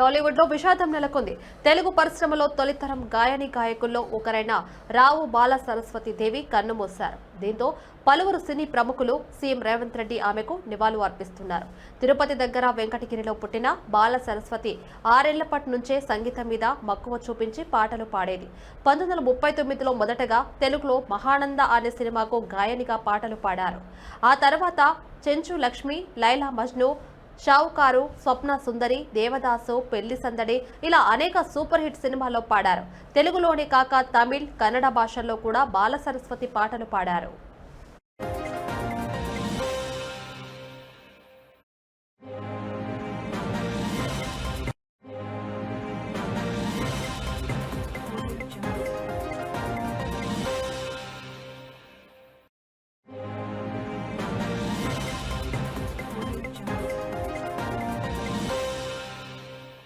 టాలీవుడ్లో విషాదం నెలకొంది. తెలుగు పరిశ్రమలో తొలితరం గాయని గాయకుల్లో ఒకరైన రావు బాల సరస్వతి దేవి కన్నుమూశారు దీంతో పలువురు సినీ ప్రముఖులు సీఎం రేవంత్ రెడ్డి ఆమెకు నివాళులు అర్పిస్తున్నారు. తిరుపతి దగ్గర వెంకటగిరిలో పుట్టిన బాల సరస్వతి ఆరేళ్ళపాటి నుంచే సంగీతం మీద మక్కువ చూపించి పాటలు పాడేది. పంతొమ్మిది వందల ముప్పై తొమ్మిదిలో మొదటగా తెలుగులో మహానంద అనే సినిమాకు గాయనిగా పాటలు పాడారు. ఆ తర్వాత చెంచు లక్ష్మి లైలా మజ్ను షావుకారు స్వప్న సుందరి దేవదాసు పెళ్ళి సందడి ఇలా అనేక సూపర్ హిట్ సినిమాల్లో పాడారు. తెలుగులోనే కాక తమిళ్ కన్నడ భాషల్లో కూడా బాల సరస్వతి పాటలు పాడారు.